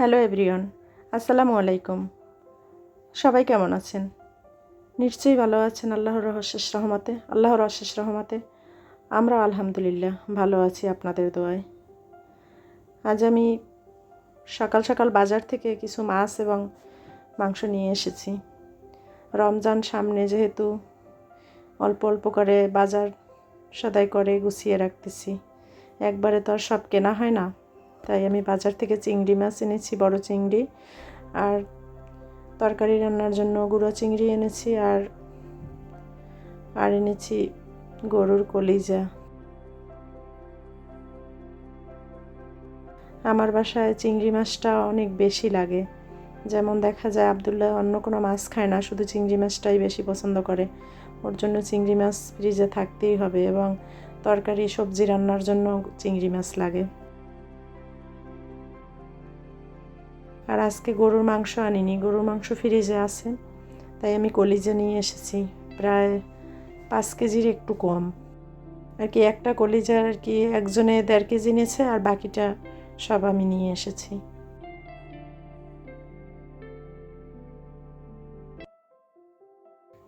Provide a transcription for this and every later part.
Hello everyone, আসসালামু আলাইকুম। সবাই কেমন আছেন? নিশ্চয়ই ভালো আছেন আল্লাহর রহস্যেষ রহমতে, আল্লাহর অশেষ রহমতে। আমরা আলহামদুলিল্লাহ ভালো আছি আপনাদের দোয়ায়। আজ আমি সকাল সকাল বাজার থেকে কিছু মাছ এবং মাংস নিয়ে এসেছি। রমজান সামনে যেহেতু অল্প অল্প করে বাজার সদাই করে গুছিয়ে রাখতেছি, একবারে তো আর সব কেনা হয় না। তাই আমি বাজার থেকে চিংড়ি মাছ এনেছি, বড় চিংড়ি। আর তরকারি রান্নার জন্য গুঁড়ো চিংড়ি এনেছি আর আর এনেছি গরুর কলিজা। আমার বাসায় চিংড়ি মাছটা অনেক বেশি লাগে। যেমন দেখা যায় আবদুল্লাহ অন্য কোনো মাছ খায় না, শুধু চিংড়ি মাছটাই বেশি পছন্দ করে। ওর জন্য চিংড়ি মাছ ফ্রিজে থাকতেই হবে এবং তরকারি, সবজি রান্নার জন্য চিংড়ি মাছ লাগে। আর আজকে গরুর মাংস আনিনি। গরুর মাংস ফ্রিজে আছে, তাই আমি কলিজা নিয়ে এসেছি। প্রায় পাঁচ কেজির একটু কম। আর কি একটা কলিজা আর কি একজনে দেড় কেজি নিয়েছে, আর বাকিটা সব আমি নিয়ে এসেছি।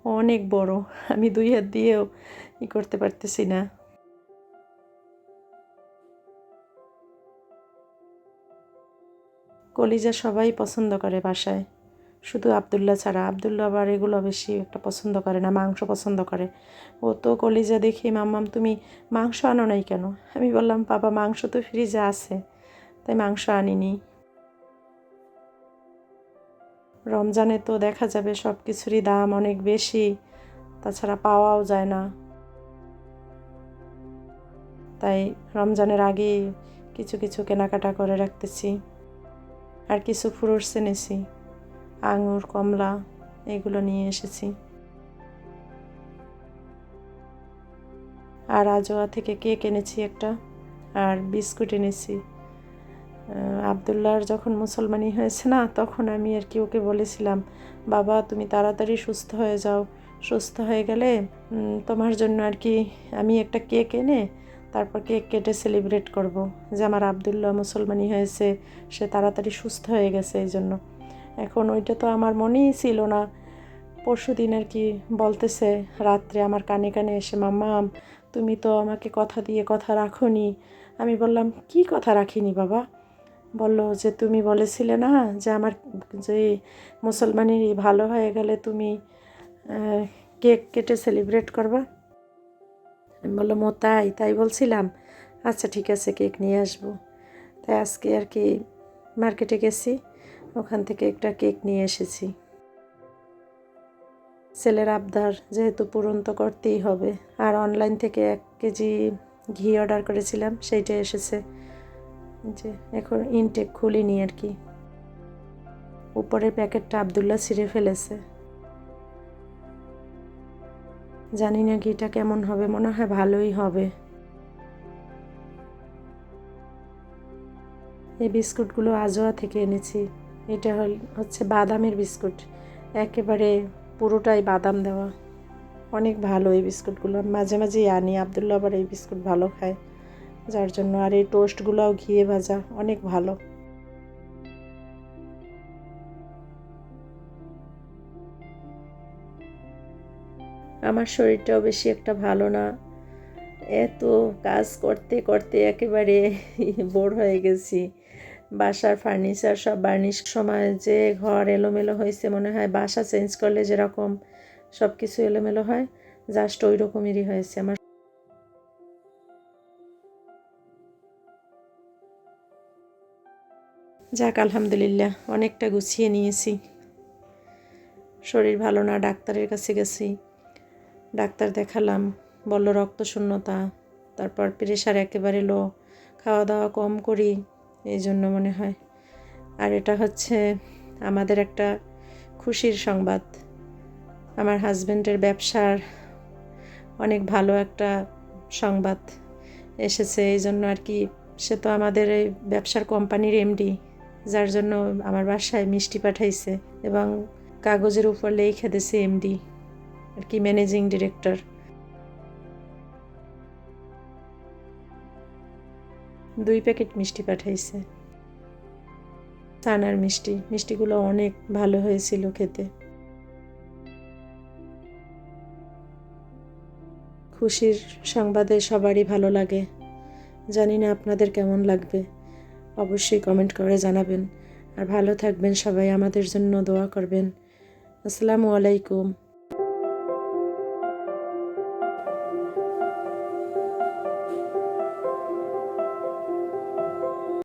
অনেক বড়, আমি দুই হাত দিয়েও ই করতে পারতেছি না। কলিজা সবাই পছন্দ করে বাসায়। শুধু আবদুল্লা ছাড়া। আবদুল্লা আবার এগুলো বেশি একটা পছন্দ করে না, মাংস পছন্দ করে। ও তো কলিজা দেখি, মাম্মাম, তুমি মাংস আনো নাই কেন? আমি বললাম, বাবা, মাংস তো ফ্রিজে আছে। তাই মাংস আনিনি। রমজানে তো দেখা যাবে সব কিছুরই দাম অনেক বেশি, তাছাড়া পাওয়াও যায় না। তাই রমজানের আগে কিছু কিছু কেনাকাটা করে রাখতেছি। আর কিছু ফ্রুটস এনেছি, আঙুর, কমলা, এগুলো নিয়ে এসেছি। আর আজোয়া থেকে কেক এনেছি একটা, আর বিস্কুট এনেছি। আবদুল্লাহর যখন মুসলমানি হয়েছে না, তখন আমি আর কি ওকে বলেছিলাম, বাবা, তুমি তাড়াতাড়ি সুস্থ হয়ে যাও। সুস্থ হয়ে গেলে তোমার জন্য আর কি আমি একটা কেক এনে তারপর কেক কেটে সেলিব্রেট করব। যে আমার আবদুল্লাহ মুসলমানি হয়েছে, সে তাড়াতাড়ি সুস্থ হয়ে গেছে এই জন্য। এখন ওইটা তো আমার মনেই ছিল না। পরশু দিন আর কি বলতেছে, রাত্রে আমার কানে কানে এসে মাম্মাম তুমি তো আমাকে কথা দিয়ে কথা রাখোনি। আমি বললাম, কি কথা রাখিনি বাবা? বলল যে, তুমি বলেছিলে না যে আমার যে মুসলমানি ভালো হয়ে গেলে তুমি কেক কেটে সেলিব্রেট করবা? আমি বললাম, ও, তাই তাই বলছিলাম। আচ্ছা ঠিক আছে, কেক নিয়ে আসব। তাই আজকে আর কি মার্কেটে গেছি, ওখান থেকে একটা কেক নিয়ে এসেছি। ছেলের আবদার যেহেতু পূরণ তো করতেই হবে। আর অনলাইন থেকে এক কেজি ঘি অর্ডার করেছিলাম, সেইটা এসেছে। যে এখন ইনটেক খুলিনি আর কি। উপরের প্যাকেটটা আবদুল্লা ছিঁড়ে ফেলেছে। জানি না ঘিটা কেমন হবে, মনে হয় ভালোই হবে। এই বিস্কুটগুলো আজোয়া থেকে এনেছি। এটা হল হচ্ছে বাদামের বিস্কুট। একেবারে পুরোটাই বাদাম দেওয়া। অনেক ভালো এই বিস্কুটগুলো। মাঝে মাঝেই আনি। আবদুল্লা আবার এই বিস্কুট ভালো খায়। যার জন্য আর এই টোস্টগুলোও ঘিয়ে ভাজা। অনেক ভালো। আমার শরীরটাও বেশি একটা ভালো না। এত কাজ করতে করতে একেবারে বোর হয়ে গেছি। বাসার ফার্নিচার সব বার্নিশ সময় যে ঘর এলোমেলো হয়েছে মনে হয় বাসা চেঞ্জ করলে যেরকম সব কিছু এলোমেলো হয় জাস্ট ওই রকমেরই হয়েছে আমার। যাক, আলহামদুলিল্লাহ, অনেকটা গুছিয়ে নিয়েছি। শরীর ভালো না, ডাক্তারের কাছে গেছি। ডাক্তার দেখালাম, বলল রক্ত শূন্যতা তারপর প্রেশার একেবারে লো। খাওয়া দাওয়া কম করি, এই জন্য মনে হয়। আর এটা হচ্ছে আমাদের একটা খুশির সংবাদ। আমার হাজব্যান্ডের ব্যবসার অনেক ভালো একটা সংবাদ এসেছে, এই জন্য আর কি। সে তো আমাদের এই ব্যবসার কোম্পানির এমডি, যার জন্য আমার বাসায় মিষ্টি পাঠাইছে এবং কাগজের উপর লেখা দিছে এমডি। আর কি ম্যানেজিং ডিরেক্টর দুই প্যাকেট মিষ্টি পাঠাইছে। ছানার মিষ্টি। মিষ্টিগুলো অনেক ভালো হয়েছিল খেতে। খুশির সংবাদে সবারই ভালো লাগে। জানি না আপনাদের কেমন লাগবে। অবশ্যই কমেন্ট করে জানাবেন। আর ভালো থাকবেন সবাই, আমাদের জন্য দোয়া করবেন। আসসালামু আলাইকুম।